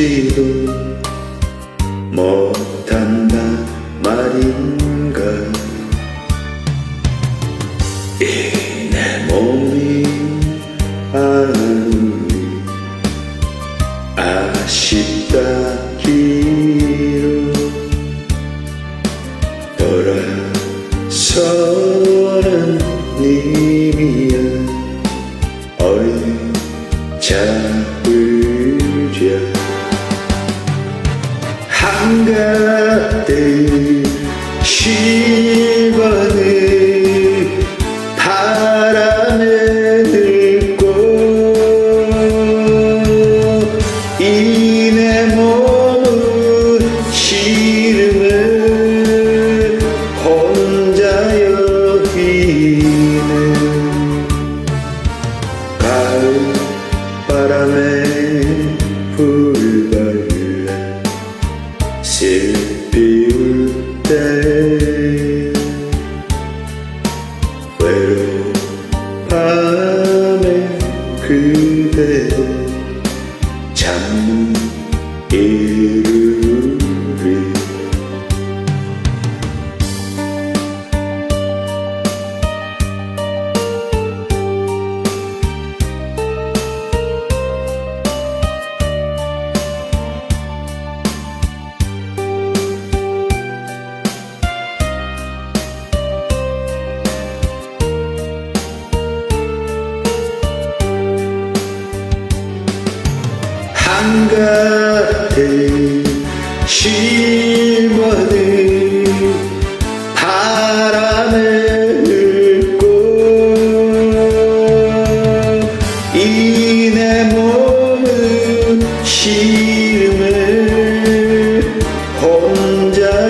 찾지도 못한다 말인가? 이 내 몸이 아무리 아쉽다 기로 돌아서는 님이야. 어이 잡으랴 한가득 시간을 바람에 들고 이내 몸은 시름을 혼자 여기는 가을 바람에 คืนเธอ 한가득 실버들 바람에 읊고 이내 몸은 시름을 혼자